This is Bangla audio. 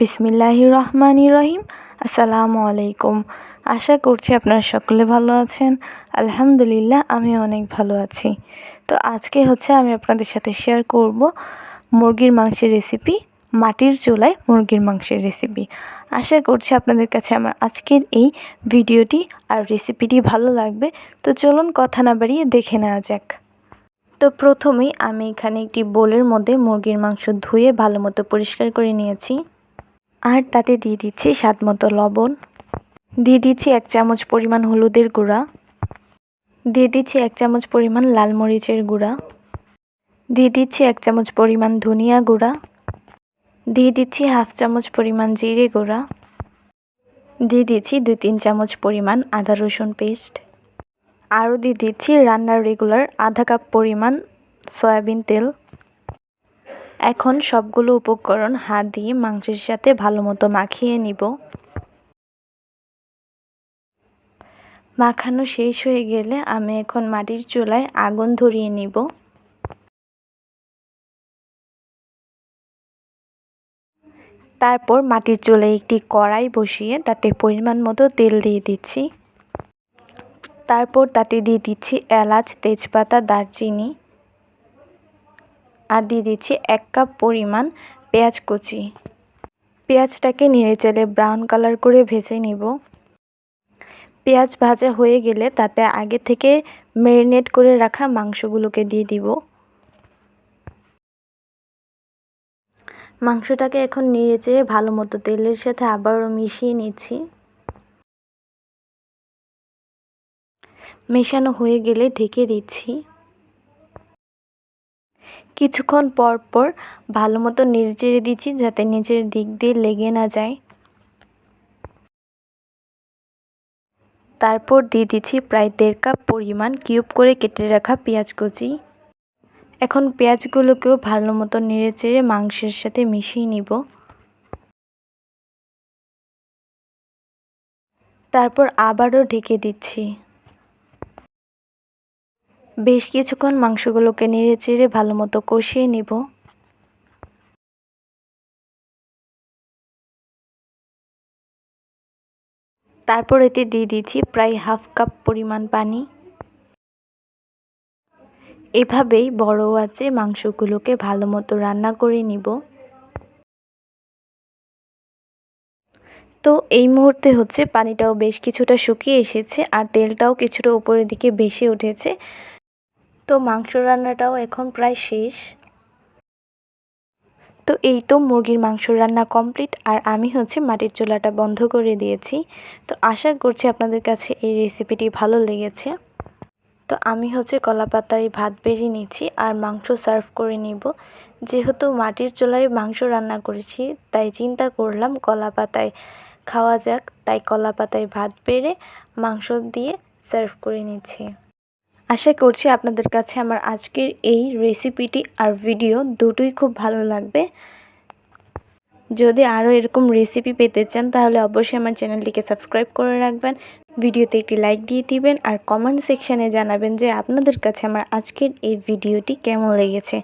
বিসমিল্লাহ রহমান রহিম আসসালামু আলাইকুম আশা করছি আপনারা সকলে ভালো আছেন। আলহামদুলিল্লাহ আমি অনেক ভালো আছি। তো আজকে হচ্ছে আমি আপনাদের সাথে শেয়ার করব মুরগির মাংসের রেসিপি মাটির চুলায় মুরগির মাংসের রেসিপি আশা করছি আপনাদের কাছে আমার আজকের এই ভিডিওটি আর রেসিপিটি ভালো লাগবে। তো চলুন কথা না বাড়িয়ে দেখে নেওয়া যাক। তো প্রথমেই আমি এখানে একটি বোলের মধ্যে মুরগির মাংস ধুয়ে ভালো মতো পরিষ্কার করে নিয়েছি। আর তাতে দিয়ে দিচ্ছি স্বাদ মতো লবণ। দিয়ে দিচ্ছি এক চামচ পরিমাণ হলুদের গুঁড়া। দিয়ে দিচ্ছি এক চামচ পরিমাণ লাল মরিচের গুঁড়া। দিয়ে দিচ্ছি এক চামচ পরিমাণ ধনিয়া গুঁড়া। দিয়ে দিচ্ছি হাফ চামচ পরিমাণ জিরে গুঁড়া। দিয়ে দিচ্ছি দুই তিন চামচ পরিমাণ আদা রসুন পেস্ট। আরও দিয়ে দিচ্ছি রান্নার রেগুলার আধা কাপ পরিমাণ সয়াবিন তেল। এখন সবগুলো উপকরণ হাত দিয়ে মাংসের সাথে ভালো মতো মাখিয়ে নিব। মাখানো শেষ হয়ে গেলে আমি এখন মাটির চুলায় আগুন ধরিয়ে নিব। তারপর মাটির চুলায় একটি কড়াই বসিয়ে তাতে পরিমাণ মতো তেল দিয়ে দিচ্ছি। তারপর তাতে দিয়ে দিচ্ছি এলাচ, তেজপাতা, দারচিনি। আর দিয়ে দিচ্ছি এক কাপ পরিমাণ পেঁয়াজ কুচি। পেঁয়াজটাকে নেড়ে চেলে ব্রাউন কালার করে ভেজে নিব। পেঁয়াজ ভাজা হয়ে গেলে তাতে আগে থেকে ম্যারিনেট করে রাখা মাংসগুলোকে দিয়ে দিব। মাংসটাকে এখন নেড়ে চেড়ে ভালো মতো তেলের সাথে আবারও মিশিয়ে নিচ্ছি। মেশানো হয়ে গেলে ঢেকে দিচ্ছি। কিছুক্ষণ পর পর ভালো মতো নেড়ে দিচ্ছি যাতে নিচের দিক দিয়ে লেগে না যায়। তারপর দিয়ে দিচ্ছি প্রায় দেড় কাপ পরিমাণ কিউব করে কেটে রাখা পেঁয়াজ কুচি। এখন পেঁয়াজগুলোকেও ভালো মতো নেড়ে চেড়ে মাংসের সাথে মিশিয়ে নিব। তারপর আবারও ঢেকে দিচ্ছি। বেশ কিছুক্ষণ মাংসগুলোকে নেড়ে চেড়ে ভালো মতো কষিয়ে নিব। তারপর এতে দিয়ে দিচ্ছি প্রায় হাফ কাপ পরিমাণ পানি। এভাবেই বড় আছে মাংসগুলোকে ভালো মতো রান্না করে নিব। তো এই মুহূর্তে হচ্ছে পানিটাও বেশ কিছুটা শুকিয়ে এসেছে আর তেলটাও কিছুটা উপরের দিকে বেশি উঠেছে। তো মাংস রান্নাটাও এখন প্রায় শেষ। তো এই তো মুরগির মাংস রান্না কমপ্লিট, আর আমি হচ্ছে মাটির চুলাটা বন্ধ করে দিয়েছি। তো আশা করছি আপনাদের কাছে এই রেসিপিটি ভালো লেগেছে। তো আমি হচ্ছে কলা পাতায় ভাত বেরিয়ে নিচ্ছি আর মাংস সার্ভ করে নিব। যেহেতু মাটির চুলায় মাংস রান্না করেছি, তাই চিন্তা করলাম কলা পাতায় খাওয়া যাক। তাই কলা পাতায় ভাত বেড়ে মাংস দিয়ে সার্ভ করে নিচ্ছি। আশা করছি আপনাদের কাছে আমার আজকের এই রেসিপিটি আর ভিডিও দুটোই খুব ভালো লাগবে। যদি আরও এরকম রেসিপি পেতে চান, তাহলে অবশ্যই আমার চ্যানেলটিকে সাবস্ক্রাইব করে রাখবেন ভিডিওতে একটি লাইক দিয়ে দিবেন, আর কমেন্ট সেকশানে জানাবেন যে আপনাদের কাছে আমার আজকের এই ভিডিওটি কেমন লেগেছে।